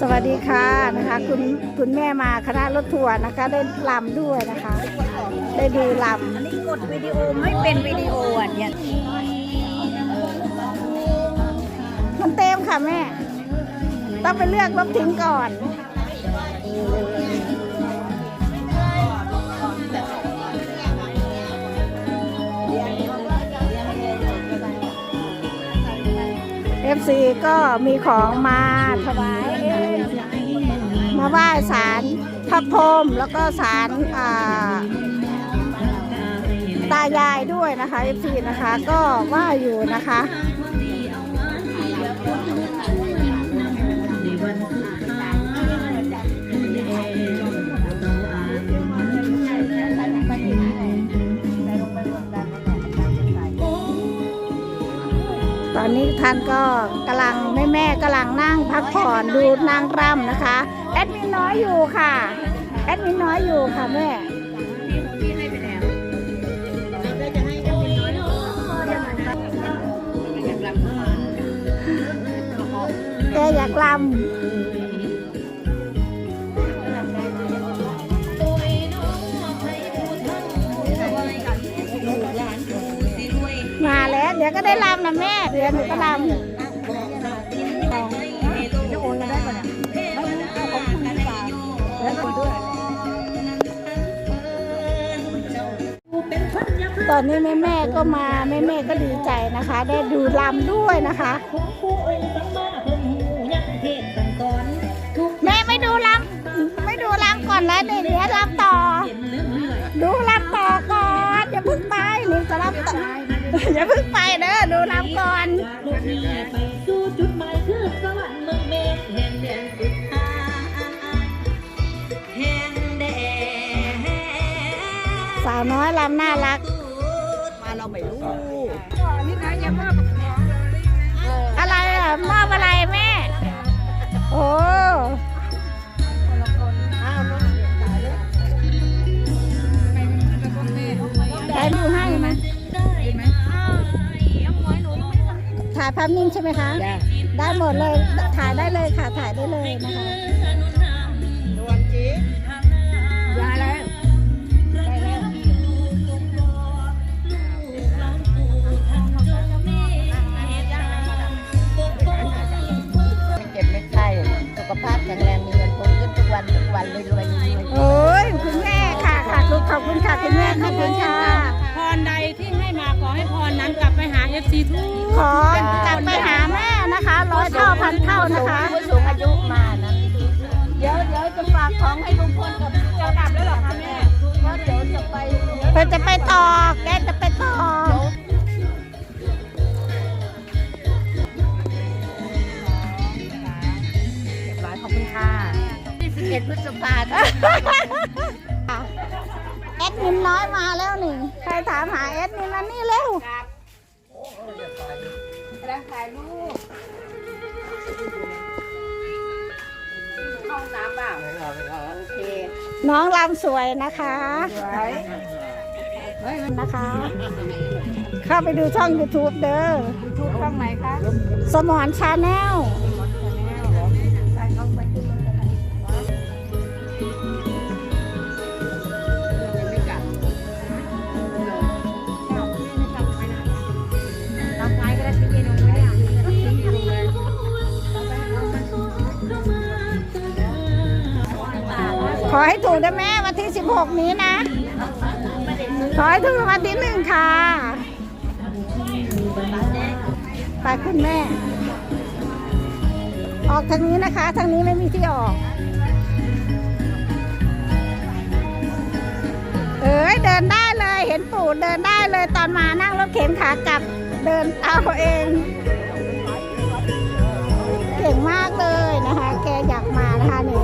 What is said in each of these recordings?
สวัสดีค่ะนะคะ คุณคุณแม่มาคณะรถทัวร์นะคะ ได้ลำด้วยนะคะ ได้ดูลำอันนี้กดวิดีโอไม่เป็นวิดีโออะเนี่ยมันเต็มค่ะแม่ ต้องไปเลือกลบทิ้งก่อนเอฟซีก็มีของมาถวาย มาไหว้ศาลพระพรหมแล้วก็ศาลตายายด้วยนะคะ FC นะคะ ก็ว่าอยู่นะคะ อนนี้ท่านก็กำลังแม่แม่กำลังนั่งพักผ่อนดูนางรำนะคะ แอดมินน้อยอยู่ค่ะ แอดมินน้อยอยู่ค่ะแม่แกอยากลำ ยวก็ได้ลำนะแม่ เดี๋ยวหนูก็ลำตอนนี้แม่แม่ก็มาแม่แม่ก็ดีใจนะคะ ได้ดูลำด้วยนะคะ อย่าเพิ่งไปเด้อดูลำก่อนสู่จุดหมายคือสวรรค์เมืองเมฆแห่งแดนสุดท้ายแห่งแดนสาวน้อยลำน่ารัก มาเราไม่รู้อะไรอะมอบอะไรแม่ โอ้ายภาพนิ่งใช่ไหมคะได้หมดเลย ถ่ายได้เลยค่ะ ถ่ายได้เลยนะคะยาแล้วเจ็บไม่ไข้สุขภาพแข็งแรงมีเงินคงขึ้นทุกวันทุกวันรวยรวยรวย โอ้ยคุณแม่ค่ะ ค่ะทุกขอบคุณค่ะคุณแม่ขอบคุณค่ะพ รใดที่ให้มาขอให้พรนั้นกลับไปหาเอฟซีทุกขอกลับไปหาแม่นะคะร้อยเท่าพันเท่านะคะผู้สูงอายุมานะเดี๋ยวเดี๋ยวจะฝากของให้ลุงพลกับเจ้ากลับแล้วหรอคะแม่เพราะเดี๋ยวจะไปเพื่อจะไปต่อแกจะ น้องลำสวยนะคะนะคะ เข้าไปดูช่อง YouTube เด้อทุกช่องไหนคะ สมอนชาแนล ขอให้ถูกนะแม่วันที่ 16 นี้นะ ขอให้ถูกวันที่หนึ่งค่ะไปคุณแม่ ออกทางนี้นะคะ ทางนี้ไม่มีที่ออก เอ้ยเดินได้เลยเห็นปู่เดินได้เลยตอนมานั่งรถเข็นขากลับเดินเอาเองเก่งมากเลยนะคะ แกอยากมานะคะนี่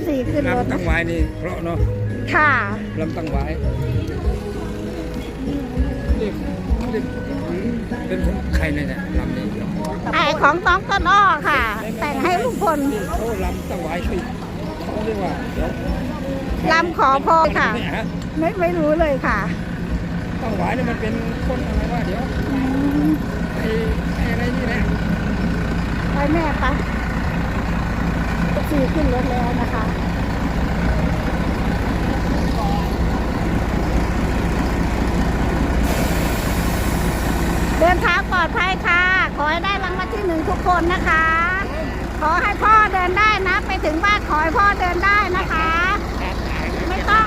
FC ขึ้นรถลำตั้งไว้นี่เพราะเนาะค่ะลำตั้งไว้นี่นี่เป็นของใครเนี่ยเนี่ยลำนี้ไอของต้องต้นอ้อค่ะ แต่งให้ลุงพลโอ้ลำตั้งไว้สิคเรียกว่าเดี๋ยวลำขอพรค่ะเนี่ยฮะไม่ไม่รู้เลยค่ะต้องหวายเนี่ยมันเป็นคนอะไรว่าเดี๋ยวไอ้ไอ้อะไรนี่แหละไปแม่ไปขี่ขึ้นรถแล้วนะคะ เดินทางปลอดภัยค่ะ ขอให้ได้รางวัลที่ห นนะคะ ขอให้พ่อเดินได้นะ ไปถึงบ้านขอให้พ่อเดินได้นะคะ ไม่ต้อง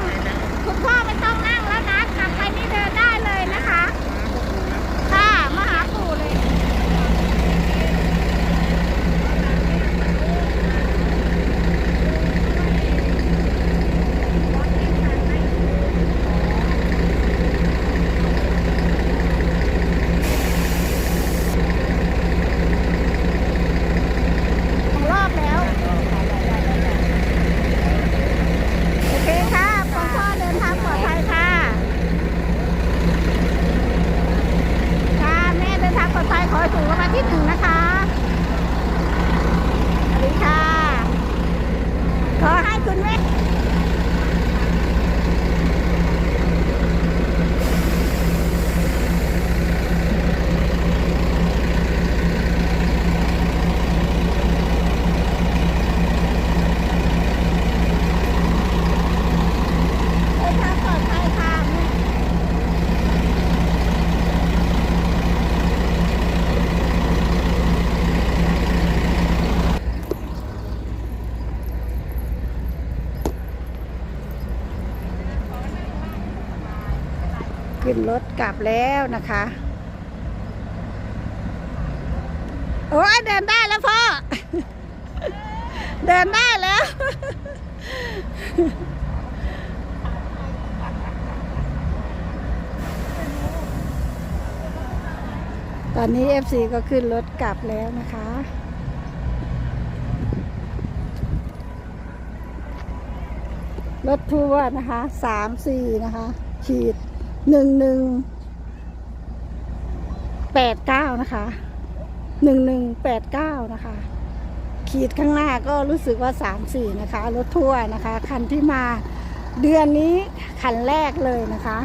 คุณพ่อไม่ต้องนั่งแล้วนะกลับไปนี่เดินได้เลยนะคะ ค่ะมาหาปู่เลย สองรอบแล้ว โอเคค่ะพ่อพ่อเดินทางปลอดภัยค่ะ ค่ะแม่เดินทางปลอดภัยขอให้ถูกรางวัลที่หนึ่งนะคะสวัสดีค่ะ ขอให้คุณแม่ เดินทางปลอดภัยค่ะแม่ ขึ้นร ถกลับแล้วนะคะ โอ้ยเดินได้แล้วพ่อ เดินได้แล้ว ตอนนี้ FC ก็ขึ้นรถกลับแล้วนะคะรถทัวร์นะคะสามสี่นะคะ ขีด หนึ่งหนึ่งแปดเก้านะคะหนึ่งหนึ่งแปดเก้านะคะ ขีดข้างหน้าก็รู้สึกว่าสามสี่นะคะ รถทัวร์นะคะ คันที่มาเดือนนี้คันแรกเลยนะคะ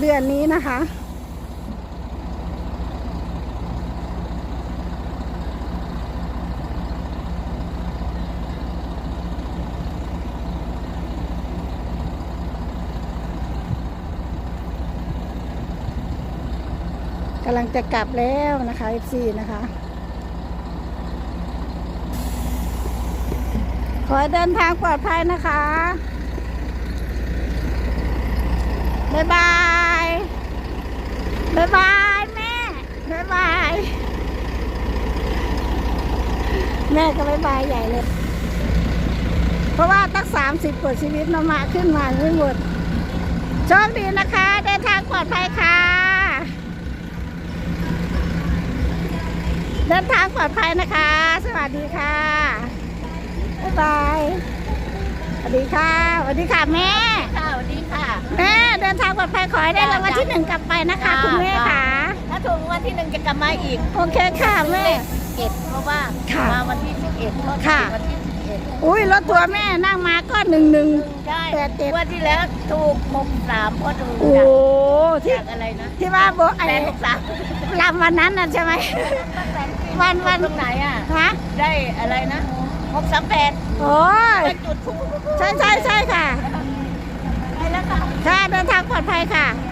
เดือนนี้นะคะำลังจะกลับแล้วนะคะ FC นะคะ ขอเดินทางปลอดภัยนะคะ บ๊ายบาย บ๊ายบายแม่ บ๊ายบาย แม่ก็บ๊ายบายใหญ่เลย เพราะว่าตั้งสามสิบกว่าชีวิตนมาขึ้นมาไม่หมดโชคดีนะคะ เดินทางปลอดภัยค่ะ เดินทางปลอดภัยนะคะ สวัสดีค่ะ บ๊ายบาย สวัสดีค่ะ สวัสดีค่ะแม่ ค่ะสวัสดีค่ะ แม่เดินทางปลอดภัยขอให้ได้รางวัลที่หนึ่งกลับไปนะคะคุณแม่ค่ะ ถ้าถูกวันที่หนึ่งจะกลับมาอีกโอเคค่ะแม่ เอ็ดเพราะว่าค่ะ มาวันที่สิบเอ็ดก็ค่ะวันที่สิบเอ็ดอุ้ยรถทัวร์แม่นั่งมาก็หนึ่งหนึ่ง ใช่แปดเจ็ดวันที่แล้วถูกหกสามพอดูโอ้จากที่จากอะไรนะที่ว่าโบไอ้แปดหกสามลำวันนั้นน่ะใช่ไหม วันวันตรงไหนอะฮะได้อะไรนะหกสามแปดโอ้ยไปจุดทุกใช่ใช่ใช่ค่ะ ไปแล้วค่ะ ค่ะ เดินทางปลอดภัยค่ะค